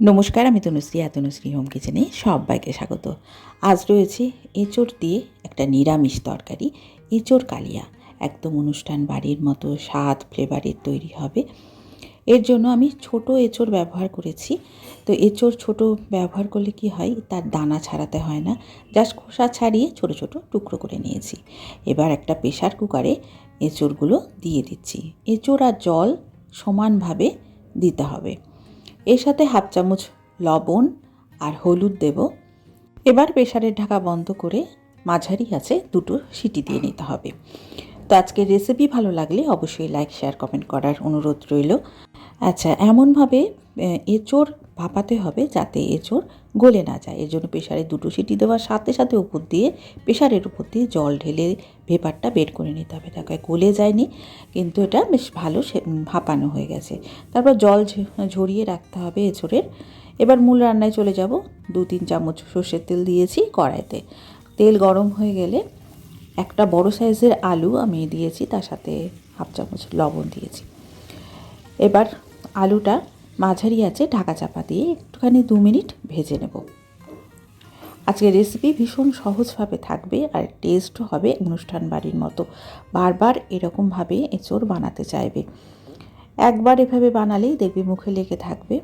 নমস্কার, আমি তনুশ্রী তনুশ্রী হোম কিচেনে সবাইকে স্বাগত। আজ রয়েছে এঁচড় দিয়ে একটা নিরামিষ তরকারি, এঁচড় কালিয়া। একদম অনুষ্ঠান বাড়ির মতো স্বাদ, ফ্লেভারের তৈরি হবে। এর জন্য আমি ছোট এঁচড় ব্যবহার করেছি। তো এঁচড় ছোট ব্যবহার করলে কি হয়, তার দানা ছাড়াতে হয় না। জাস্ট খোসা ছাড়িয়ে ছোট ছোট টুকরো করে নিয়েছি। এবার একটা প্রেশার কুকারে এঁচড়গুলো দিয়ে দিচ্ছি। এঁচড় আর জল সমানভাবে দিতে হবে। এর সাথে হাফ চামচ লবণ আর হলুদ দেব। এবার প্রেশারের ঢাকা বন্ধ করে মাঝারি আছে দুটো সিটি দিয়ে নিতে হবে। তো আজকের রেসিপি ভালো লাগলে অবশ্যই লাইক শেয়ার কমেন্ট করার অনুরোধ রইল। আচ্ছা এমনভাবে এঁচড় ভাপাতে হবে যাতে এঁচড় গলে না যায়। এর জন্য প্রেশারে দুটো সিটি দেওয়ার সাথে সাথে উপর দিয়ে প্রেশারের উপর দিয়ে জল ঢেলে ভেপারটা বের করে নিতে হবে। তাকে গলে যায়নি, কিন্তু এটা বেশ ভালো ভাপানো হয়ে গেছে। তারপর জল ঝরিয়ে রাখতে হবে এঁচড়ের। এবার মূল রান্নায় চলে যাব। দু তিন চামচ সর্ষের তেল দিয়েছি কড়াইতে। তেল গরম হয়ে গেলে একটা বড় সাইজের আলু আমি দিয়েছি, তার সাথে হাফ চামচ লবণ দিয়েছি। এবার আলুটা মাঝারি আছে, ঢাকা চাপা দিয়ে একটুখানি দু মিনিট ভেজে নেব। আজকের রেসিপি ভীষণ সহজভাবে থাকবে আর টেস্টও হবে অনুষ্ঠান বাড়ির মতো। বারবার এরকমভাবে এঁচোড় বানাতে চাইবে। একবার এভাবে বানালেই দেখবি মুখে লেগে থাকবে।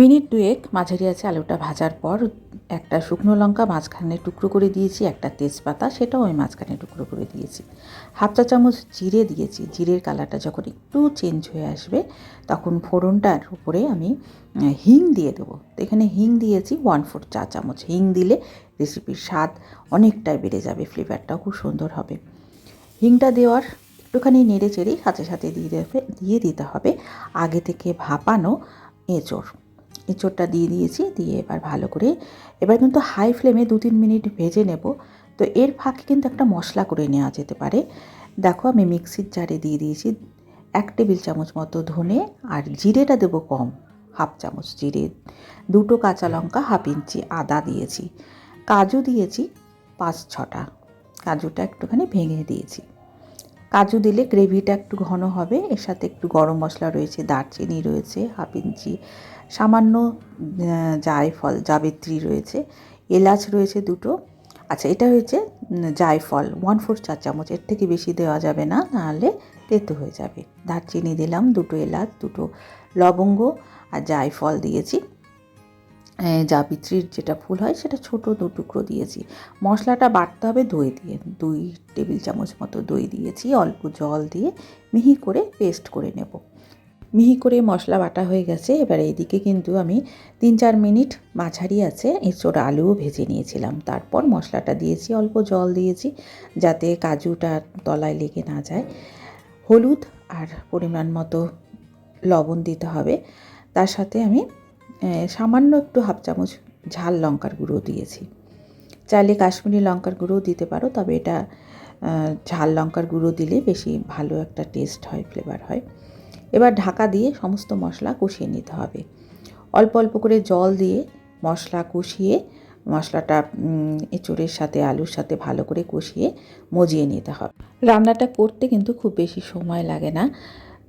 মিনিট দুয়েক মাঝারি আছে আলুটা ভাজার পর একটা শুকনো লঙ্কা মাঝখানে টুকরো করে দিয়েছি, একটা তেজপাতা সেটাও আমি মাঝখানে টুকরো করে দিয়েছি। হাফ চা চামচ জিরে দিয়েছি, জিরের কালারটা যখন একটু চেঞ্জ হয়ে আসবে তখন ফোড়নটার উপরে আমি হিং দিয়ে দেবো। তো এখানে হিং দিয়েছি ওয়ান ফোর চা চামচ। হিং দিলে রেসিপির স্বাদ অনেকটাই বেড়ে যাবে ফ্লেভারটাও খুব সুন্দর হবে। হিংটা দেওয়ার একটুখানি নেড়ে চেড়েই সাথে সাথে দিয়ে দিয়ে দিতে হবে আগে থেকে ভাপানো এঁচড়। এঁচোড়টা দিয়ে দিয়েছি, দিয়ে এবার ভালো করে এবার কিন্তু হাই ফ্লেমে দু তিন মিনিট ভেজে নেব। তো এর ফাঁকে কিন্তু একটা মশলা করে নেওয়া যেতে পারে। দেখো আমি মিক্সির জারে দিয়ে দিয়েছি এক টেবিল চামচ মতো ধনে আর জিরেটা দেবো কম, হাফ চামচ জিরে। দুটো কাঁচা লঙ্কা, হাফ ইঞ্চি আদা দিয়েছি। কাজু দিয়েছি পাঁচ ছটা। কাজুটা একটুখানি ভেঙে দিয়েছি। কাজু দিলে গ্রেভিটা একটু ঘন হবে। এর সাথে একটু গরম মশলা রয়েছে, দারচিনি রয়েছে, হাফ ইঞ্চি, সামান্য জায়ফল, জাবিত্রী রয়েছে, এলাচ রয়েছে দুটো। আচ্ছা এটা হয়েছে জায়ফল ওয়ান ফোর চার চামচ। এর থেকে বেশি দেওয়া যাবে না, নাহলে তেতো হয়ে যাবে। দারচিনি দিলাম, দুটো এলাচ, দুটো লবঙ্গ আর জায়ফল দিয়েছি। জাবিত্রীর যেটা ফুল হয় সেটা ছোট দু টুকরো দিয়েছি। মশলাটা বাটতে হবে দই দিয়ে। দুই টেবিল চামচ মতো দই দিয়েছি, অল্প জল দিয়ে মিহি করে পেস্ট করে নেব। মিহি করে মশলা বাটা হয়ে গেছে। এবার এইদিকে কিন্তু আমি তিন চার মিনিট মাঝারি আছে এঁচোড় আলুও ভেজে নিয়েছিলাম। তারপর মশলাটা দিয়েছি, অল্প জল দিয়েছি যাতে কাজুটা তলায় লেগে না যায়। হলুদ আর পরিমাণ মতো লবণ দিতে হবে। তার সাথে আমি সামান্য একটু হাফ চামচ ঝাল লঙ্কার গুঁড়ো দিয়েছি। চাইলে কাশ্মীরি লঙ্কার গুঁড়োও দিতে পারো, তবে এটা ঝাল লঙ্কার গুঁড়ো দিলে বেশি ভালো একটা টেস্ট হয়, ফ্লেভার হয়। এবার ঢাকা দিয়ে সমস্ত মশলা কষিয়ে নিতে হবে। অল্প অল্প করে জল দিয়ে মশলা কষিয়ে, মশলাটা এঁচড়ের সাথে, আলুর সাথে ভালো করে কষিয়ে মজিয়ে নিতে হবে। রান্নাটা করতে কিন্তু খুব বেশি সময় লাগে না।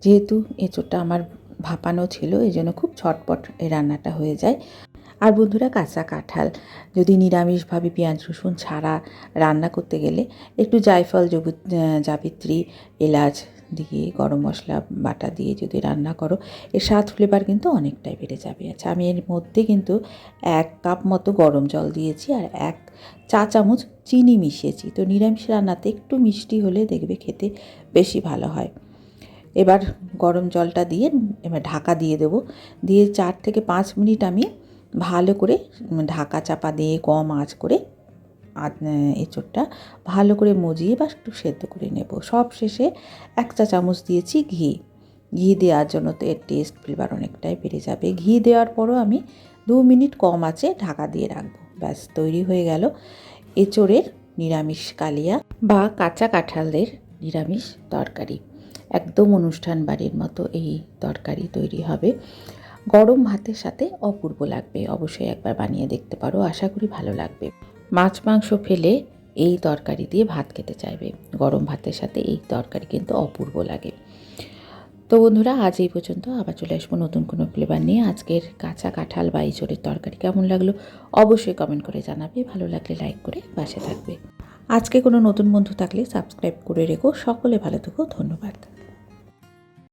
যেহেতু এঁচড়টা আমার ভাপানো ছিল, এই জন্য খুব ছটপট এই রান্নাটা হয়ে যায়। আর বন্ধুরা, কাঁচা কাঁঠাল, যদি নিরামিষভাবে পেঁয়াজ রসুন ছাড়া রান্না করতে গেলে একটু জায়ফল জাবিত্রী, এলাচ দিয়ে, গরম মশলা, বাটা দিয়ে যদি রান্না করো, এর স্বাদ ফ্লেভার কিন্তু অনেকটাই বেড়ে যাবে। আচ্ছা আমি এর মধ্যে কিন্তু এক কাপ মতো গরম জল দিয়েছি আর এক চা চামচ চিনি মিশিয়েছি। তো নিরামিষ রান্নাতে একটু মিষ্টি হলে দেখবে খেতে বেশি ভালো হয়। এবার গরম জলটা দিয়ে এবার ঢাকা দিয়ে দেবো। দিয়ে চার থেকে পাঁচ মিনিট আমি ভালো করে ঢাকা চাপা দিয়ে কম আঁচ করে এঁচোড়টা ভালো করে মজিয়ে বা একটু সেদ্ধ করে নেব। সব শেষে এক চা চামচ দিয়েছি ঘি। ঘি দেওয়ার জন্য তো এর টেস্ট ফ্লেভার অনেকটাই বেড়ে যাবে। ঘি দেওয়ার পরও আমি দু মিনিট কম আছে ঢাকা দিয়ে রাখব। ব্যাস, তৈরি হয়ে গেল এঁচোড়ের নিরামিষ কালিয়া বা কাঁচা কাঁঠালদের নিরামিষ তরকারি। একদম অনুষ্ঠান বাড়ির মতো এই তরকারি তৈরি হবে। গরম ভাতের সাথে অপূর্ব লাগবে, অবশ্যই একবার বানিয়ে দেখতে পারো, আশা করি ভালো লাগবে। মাছ মাংস ফেলে এই তরকারি দিয়ে ভাত খেতে চাইবে, গরম ভাতের সাথে এই তরকারি কিন্তু অপূর্ব লাগে। তো বন্ধুরা, আজ এই পর্যন্ত আবার চলে আসব নতুন কোনো ফ্লেভার নিয়ে। আজকের কাঁচা কাঁঠাল বা ইঁচড়ের তরকারি কেমন লাগল অবশ্যই কমেন্ট করে জানাবে। ভালো লাগলে লাইক করে পাশে থাকবে। আজকে কোনো নতুন বন্ধু থাকলে সাবস্ক্রাইব করে রেখো। সকলে ভালো থেকো, ধন্যবাদ।